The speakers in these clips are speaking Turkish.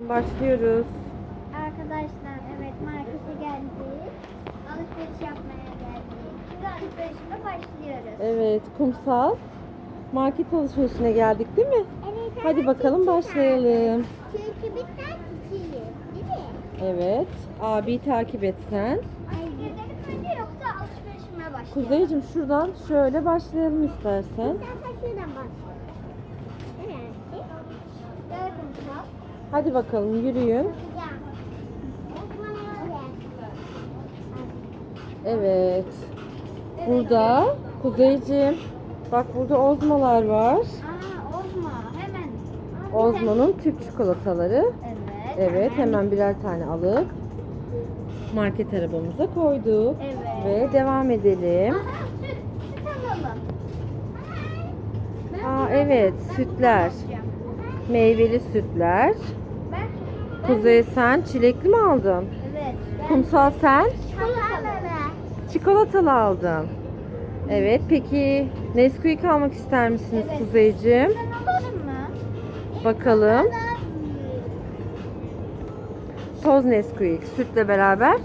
Başlıyoruz. Arkadaşlar evet markete geldik. Alışveriş yapmaya geldik. Şimdi alışverişime başlıyoruz. Evet, kumsal. Market alışverişine geldik değil mi? Evet. Hadi bakalım başlayalım. Çünkü biz sen kişiyiz. Değil mi? Evet, abi takip et sen. Ay gezelim önce yoksa alışverişime başlayalım. Kuzeycim şuradan şöyle başlayalım istersen. İstersen şuradan başlayalım. Hadi bakalım yürüyün. Evet. Burada Kuzeycim. Bak burada ozmalar var. Aa Ozma hemen. Ozma'nın tüp çikolataları. Evet. Evet, hemen birer tane alıp market arabamıza koyduk. Evet. Ve devam edelim. Aha, süt, süt alalım. Ben Aa evet, sütler. Meyveli sütler. Kuzey sen çilekli mi aldın? Evet. Kumsal sen çikolatalı. çikolatalı aldın. Evet peki Nesquik almak ister misiniz Evet. Kuzeyciğim? Bakalım. Toz Nesquik sütle beraber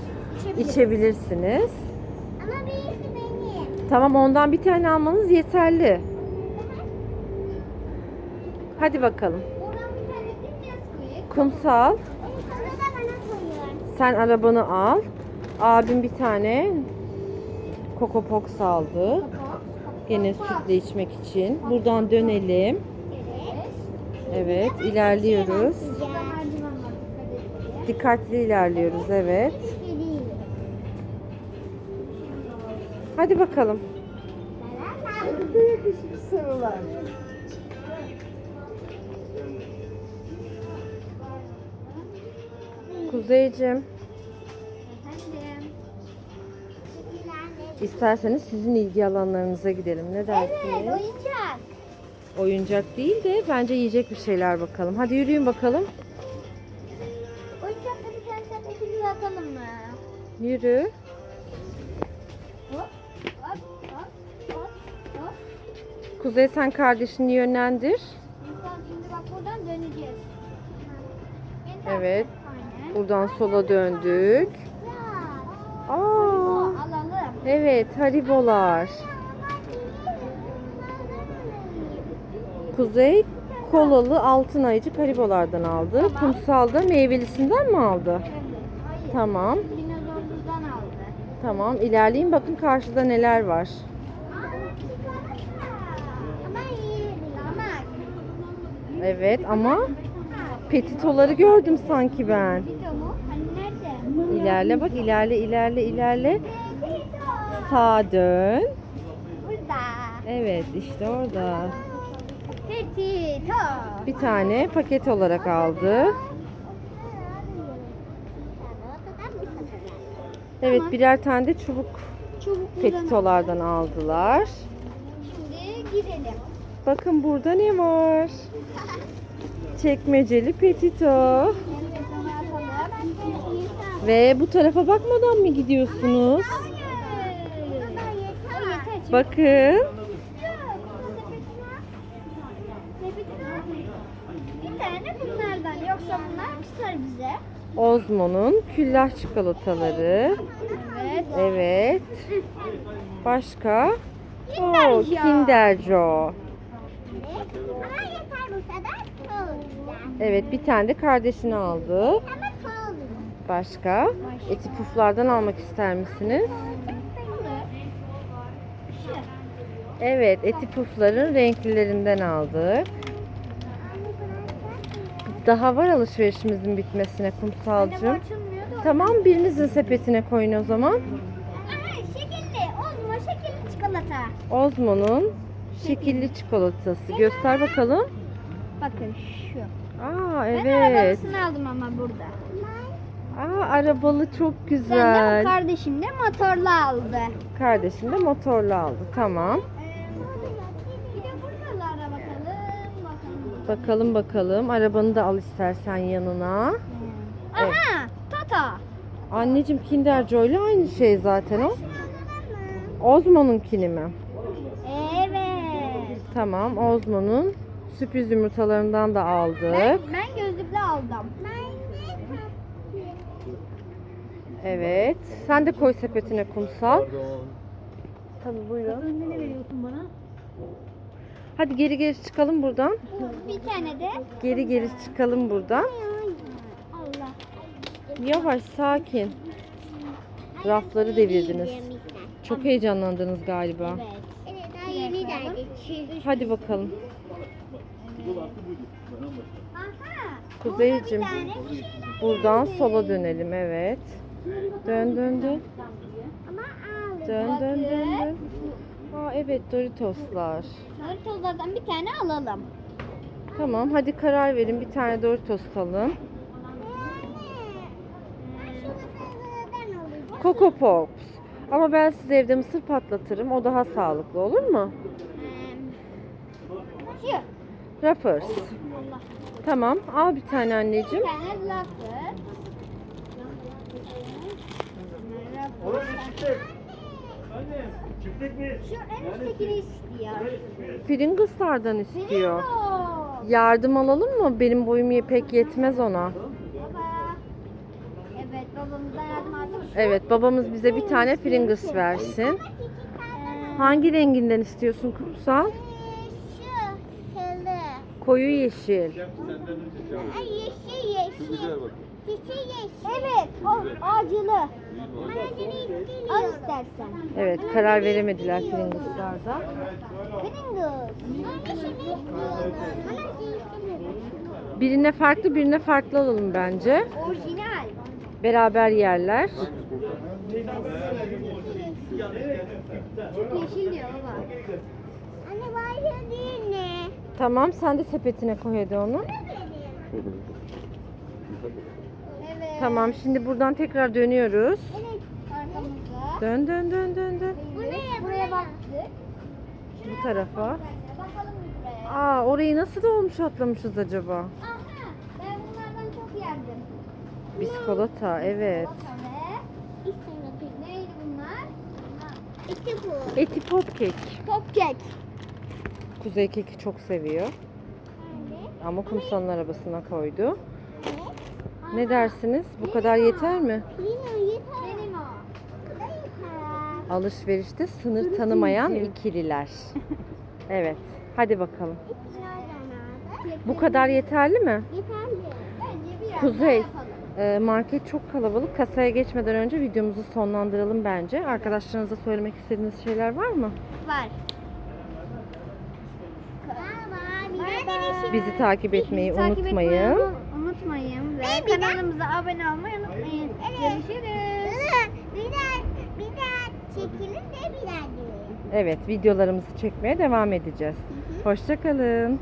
içebilirsiniz. Ama birisi benim. Tamam ondan bir tane almanız yeterli. Hadi bakalım. Oradan bir tane de Nesquik. Kumsal Evet, onu da bana koyuyor. sen arabanı al. Abim bir tane Coco Pox aldı. Yine sütle içmek için. Buradan dönelim. Evet. İlerliyoruz. Dikkatli ilerliyoruz evet. Hadi bakalım. Kuzeycim Efendim. isterseniz sizin ilgi alanlarınıza gidelim. Ne Evet, dersiniz? oyuncak. Oyuncak değil de bence yiyecek bir şeyler bakalım. Hadi yürüyün bakalım. Oyuncakta bir tane sepetimizi atalım mı? Yürü. Hop, hop, hop, hop, hop. Kuzey sen kardeşini yönlendir. Şimdi bak buradan döneceğiz. Evet. Buradan sola döndük. Aa, evet haribolar. Kuzey kolalı altın ayıcık haribolardan aldı. Tamam. Kumsal da meyvelisinden mi aldı? Tamam. Tamam ilerleyin bakın karşıda neler var. Evet ama petitoları gördüm sanki ben. Video mu? Hani nerede? İlerle bak ilerle ilerle ilerle. Sağa dön. Burada. Evet işte orada. Petito. Bir tane paket olarak aldı. Evet birer tane de çubuk Çubuk petitolardan aldılar. Şimdi gidelim. Bakın burada ne var? Çekmeceli petito. Ve bu tarafa bakmadan mı gidiyorsunuz? Bakın. Bir tane bunlardan. Yoksa bunlar tutar bize. Ozmo'nun küllah çikolataları. Evet. Evet. Başka? Kinder Oo. Kinder Joy. Ama yeter bu kadar. Evet bir tane de kardeşini aldı. Başka? Eti puflardan almak ister misiniz? Evet eti pufların renklilerinden aldık. Daha var alışverişimizin bitmesine kumsalcığım. Tamam birinizin sepetine koyun o zaman. Çikolata. Ozmo'nun şekilli çikolatası. Göster bakalım. Bakın şu. Aa Ben evet. arabasını aldım ama burada. Aa arabalı çok Ben de güzel. kardeşim de motorlu aldı. Kardeşim de motorlu aldı. Tamam. Bakalım. Bakalım bakalım. Arabanı da al istersen yanına. Evet. Aha! Tata. Anneciğim Kinder Joy'la aynı şey zaten o. Ozmo'nunkini mi? Evet. Tamam Ozmo'nun sürpriz yumurtalarından da aldık. Ben, ben gözlüklü aldım. Evet. Sen de koy sepetine kumsal. Pardon. Tabii buyurun. Önüne ne veriyorsun bana? Hadi geri geri çıkalım buradan. Bir tane de. Geri geri çıkalım buradan. Allah. Yavaş sakin. Rafları devirdiniz. Çok heyecanlandınız galiba. Evet. Evet daha yeni geldik. Hadi bakalım. Aha. Kuzeyciğim buradan sola dönelim evet. Dön dön dön. Dön dön dön dön. Aa evet Doritoslar. Doritos'lardan bir tane alalım. Tamam hadi karar verin bir tane Doritos alalım. Coco Pops. Ama ben size evde mısır patlatırım. O daha sağlıklı olur mu? Şu. Allah. Tamam al bir tane Bir anneciğim. tane lafı. Orası çiftlik. Anne, çiftlik mi? Şu en üsttekini istiyor. Pringles'lardan istiyor. Pringles. Yardım alalım mı? Benim boyum pek yetmez ona. Evet babamızdan yardım aldık. Evet babamız bize bir tane Pringles versin. Hangi renginden istiyorsun kumsal? Koyu yeşil. Ay yeşil yeşil. bak. Yeşil yeşil. Evet o acılı. Al istersen. Evet karar veremediler Pringles'larda. Pringles. Birine farklı birine farklı alalım bence. Orijinal. Beraber yerler. Yeşil diyor baba. Anne var ya değil ne? Tamam sen de sepetine koy hadi onu. Evet. Tamam şimdi buradan tekrar dönüyoruz. Evet. Arkamızda. Dön dön dön dön dön. Buraya, buraya baktık. Bu tarafa. Bakalım buraya. Aa orayı nasıl dolmuş atlamışız acaba? Aha. Ben bunlardan çok yerdim. Biskolata evet. Ve neydi bunlar? İşte bu. Eti popkek. Popkek. Kuzey keki çok seviyor. Ama kumsalın arabasına koydu. Ne dersiniz? Bu kadar yeter mi? Benim o. Yeter. Alışverişte sınır tanımayan ikililer. Evet. Hadi bakalım. Bu kadar yeterli mi? Yeterli. Kuzey. e, Market çok kalabalık. Kasaya geçmeden önce videomuzu sonlandıralım bence. Arkadaşlarınıza söylemek istediğiniz şeyler var mı? Var. Bizi takip etmeyi Takip unutmayın. etmeyi unutmayın ve kanalımıza abone olmayı unutmayın. Görüşürüz. Bir daha, bir daha çekelim de bir daha. Evet, videolarımızı çekmeye devam edeceğiz. Hoşçakalın.